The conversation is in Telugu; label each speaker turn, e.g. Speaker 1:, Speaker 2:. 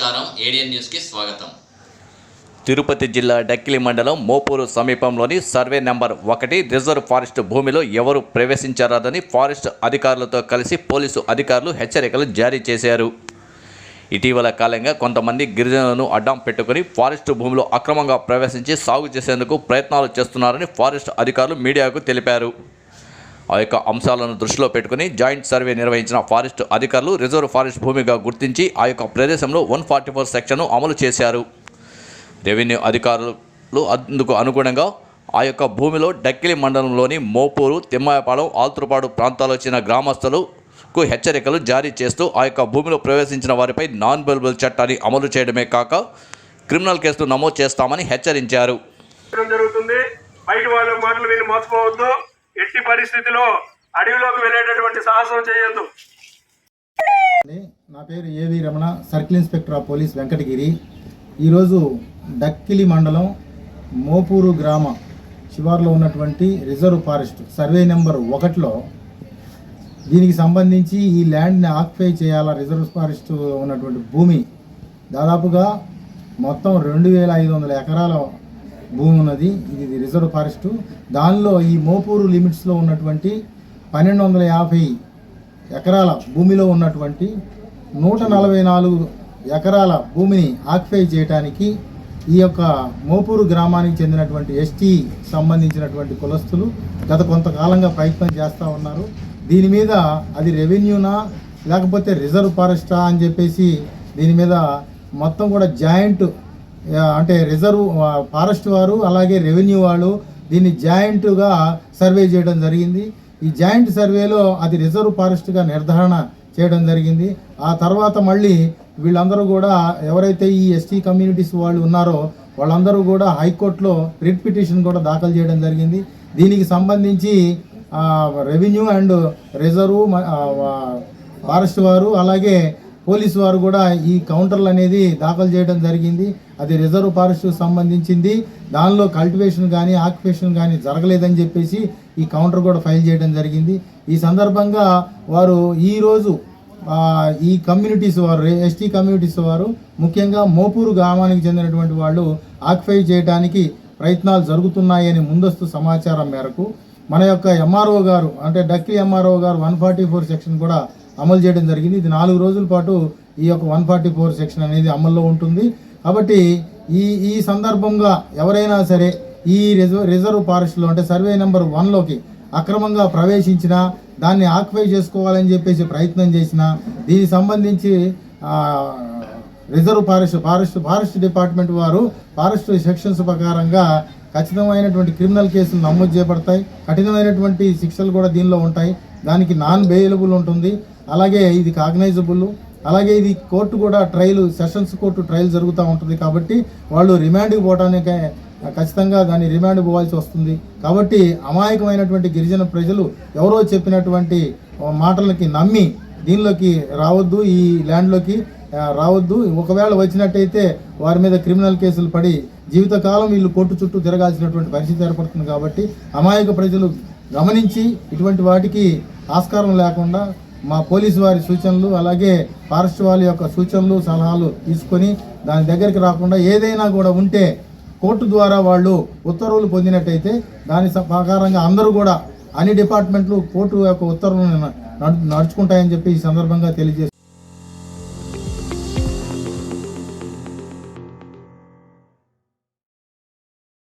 Speaker 1: నమస్కారం. ఏడియన్ న్యూస్కి స్వాగతం.
Speaker 2: తిరుపతి జిల్లా డక్కిలి మండలం మోపూరు సమీపంలోని సర్వే నెంబర్ ఒకటి రిజర్వ్ ఫారెస్ట్ భూమిలో ఎవరు ప్రవేశించరాదని ఫారెస్ట్ అధికారులతో కలిసి పోలీసు అధికారులు హెచ్చరికలు జారీ చేశారు. ఇటీవల కాలంగా కొంతమంది గిరిజనులను అడ్డం పెట్టుకుని ఫారెస్ట్ భూమిలో అక్రమంగా ప్రవేశించి సాగు చేసేందుకు ప్రయత్నాలు చేస్తున్నారని ఫారెస్ట్ అధికారులు మీడియాకు తెలిపారు. ఆ యొక్క అంశాలను దృష్టిలో పెట్టుకుని జాయింట్ సర్వే నిర్వహించిన ఫారెస్ట్ అధికారులు రిజర్వ్ ఫారెస్ట్ భూమిగా గుర్తించి ఆ యొక్క ప్రదేశంలో వన్ ఫార్టీ ఫోర్ సెక్షన్ను అమలు చేశారు. రెవెన్యూ అధికారులు అందుకు అనుగుణంగా ఆ యొక్క భూమిలో డక్కిలి మండలంలోని మోపూరు తిమ్మాయపాలెం ఆల్తుపాడు ప్రాంతాల్లో వచ్చిన గ్రామస్తులకు హెచ్చరికలు జారీ చేస్తూ ఆ యొక్క భూమిలో ప్రవేశించిన వారిపై నాన్ బెలబుల్ చట్టాన్ని అమలు చేయడమే కాక క్రిమినల్ కేసులు నమోదు చేస్తామని హెచ్చరించారు.
Speaker 3: జరుగుతుంది. బయట వాళ్ళ మాటలు విని మోసపోవద్దు ఎట్టి పరిస్థితిలో అడవిలోకి వెళ్ళేటటువంటి సాహసం చేయొద్దు.
Speaker 4: నా పేరు A V Ramana circle inspector of police Venkatagiri. ఈరోజు డక్కిలి మండలం మోపూరు గ్రామ శివార్లో ఉన్నటువంటి రిజర్వ్ ఫారెస్ట్ సర్వే నెంబర్ ఒకటిలో దీనికి సంబంధించి ఈ ల్యాండ్ని ఆక్యుపై చేయాలా రిజర్వ్ ఫారెస్ట్ ఉన్నటువంటి భూమి దాదాపుగా మొత్తం రెండు వేల ఐదు వందల ఎకరాల భూమి ఉన్నది. ఇది రిజర్వ్ ఫారెస్ట్. దానిలో ఈ మోపూరు లిమిట్స్లో ఉన్నటువంటి పన్నెండు వందల యాభై ఎకరాల భూమిలో ఉన్నటువంటి నూట నలభై నాలుగు ఎకరాల భూమిని ఆక్యుపై చేయడానికి ఈ యొక్క మోపూరు గ్రామానికి చెందినటువంటి ఎస్టీ సంబంధించినటువంటి కులస్తులు గత కొంతకాలంగా ప్రయత్నం చేస్తూ ఉన్నారు. దీని మీద అది రెవెన్యూనా లేకపోతే రిజర్వ్ ఫారెస్టా అని చెప్పేసి దీని మీద మొత్తం కూడా జాయింట్ అంటే రిజర్వ్ ఫారెస్ట్ వారు అలాగే రెవెన్యూ వాళ్ళు దీన్ని జాయింట్గా సర్వే చేయడం జరిగింది. ఈ జాయింట్ సర్వేలో అది రిజర్వ్ ఫారెస్ట్గా నిర్ధారణ చేయడం జరిగింది. ఆ తర్వాత మళ్ళీ వీళ్ళందరూ కూడా ఎవరైతే ఈ ఎస్టీ కమ్యూనిటీస్ వాళ్ళు ఉన్నారో వాళ్ళందరూ కూడా హైకోర్టులో రిట్ పిటిషన్ కూడా దాఖలు చేయడం జరిగింది. దీనికి సంబంధించి రెవెన్యూ అండ్ రిజర్వ్ ఫారెస్ట్ వారు అలాగే పోలీసు వారు కూడా ఈ కౌంటర్లు అనేది దాఖలు చేయడం జరిగింది. అది రిజర్వ్ ఫారెస్ట్ సంబంధించింది. దానిలో కల్టివేషన్ కానీ ఆక్యుపేషన్ కానీ జరగలేదని చెప్పేసి ఈ కౌంటర్ కూడా ఫైల్ చేయడం జరిగింది. ఈ సందర్భంగా వారు ఈరోజు ఈ కమ్యూనిటీస్ వారు ఎస్టీ కమ్యూనిటీస్ వారు ముఖ్యంగా మోపూరు గ్రామానికి చెందినటువంటి వాళ్ళు ఆక్యుపై చేయడానికి ప్రయత్నాలు జరుగుతున్నాయని ముందస్తు సమాచారం మేరకు మన యొక్క ఎంఆర్ఓ గారు అంటే డక్కి MRO garu one forty four section కూడా అమలు చేయడం జరిగింది. ఇది నాలుగు రోజుల పాటు ఈ యొక్క వన్ ఫార్టీ ఫోర్ సెక్షన్ అనేది అమల్లో ఉంటుంది. కాబట్టి ఈ ఈ సందర్భంగా ఎవరైనా సరే ఈ రిజర్వ్ రిజర్వ్ ఫారెస్ట్లో అంటే సర్వే నెంబర్ వన్లోకి అక్రమంగా ప్రవేశించిన దాన్ని ఆక్యుపై చేసుకోవాలని చెప్పేసి ప్రయత్నం చేసిన దీనికి సంబంధించి reserve forest forest forest department వారు ఫారెస్ట్ సెక్షన్స్ ప్రకారంగా ఖచ్చితమైనటువంటి క్రిమినల్ కేసులు నమోదు చేయబడతాయి. కఠినమైనటువంటి శిక్షలు కూడా దీనిలో ఉంటాయి. దానికి నాన్ బెయిలబుల్ ఉంటుంది. అలాగే ఇది కాగ్నైజబుల్. అలాగే ఇది కోర్టు కూడా ట్రయల్ సెషన్స్ కోర్టు ట్రయల్ జరుగుతూ ఉంటుంది కాబట్టి వాళ్ళు రిమాండ్కి పోవడానికి ఖచ్చితంగా దాన్ని రిమాండ్ పోవాల్సి వస్తుంది. కాబట్టి అమాయకమైనటువంటి గిరిజన ప్రజలు ఎవరో చెప్పినటువంటి మాటలకి నమ్మి దీనిలోకి రావద్దు ఈ ల్యాండ్లోకి రావద్దు. ఒకవేళ వచ్చినట్టయితే వారి మీద క్రిమినల్ కేసులు పడి జీవితకాలం వీళ్ళు కోర్టు చుట్టూ తిరగాల్సినటువంటి పరిస్థితి ఏర్పడుతుంది కాబట్టి అమాయక ప్రజలు గమనించి ఇటువంటి వాటికి ఆస్కారం లేకుండా మా పోలీసు వారి సూచనలు అలాగే ఫారెస్ట్ వాళ్ళ యొక్క సూచనలు సలహాలు తీసుకొని దాని దగ్గరికి రాకుండా ఏదైనా కూడా ఉంటే కోర్టు ద్వారా వాళ్ళు ఉత్తర్వులు పొందినట్టయితే దాని స- ప్రకారంగా అందరూ కూడా అన్ని డిపార్ట్మెంట్లు కోర్టు యొక్క ఉత్తర్వులను నడుచుకుంటాయని చెప్పి ఈ సందర్భంగా తెలియజేస్తారు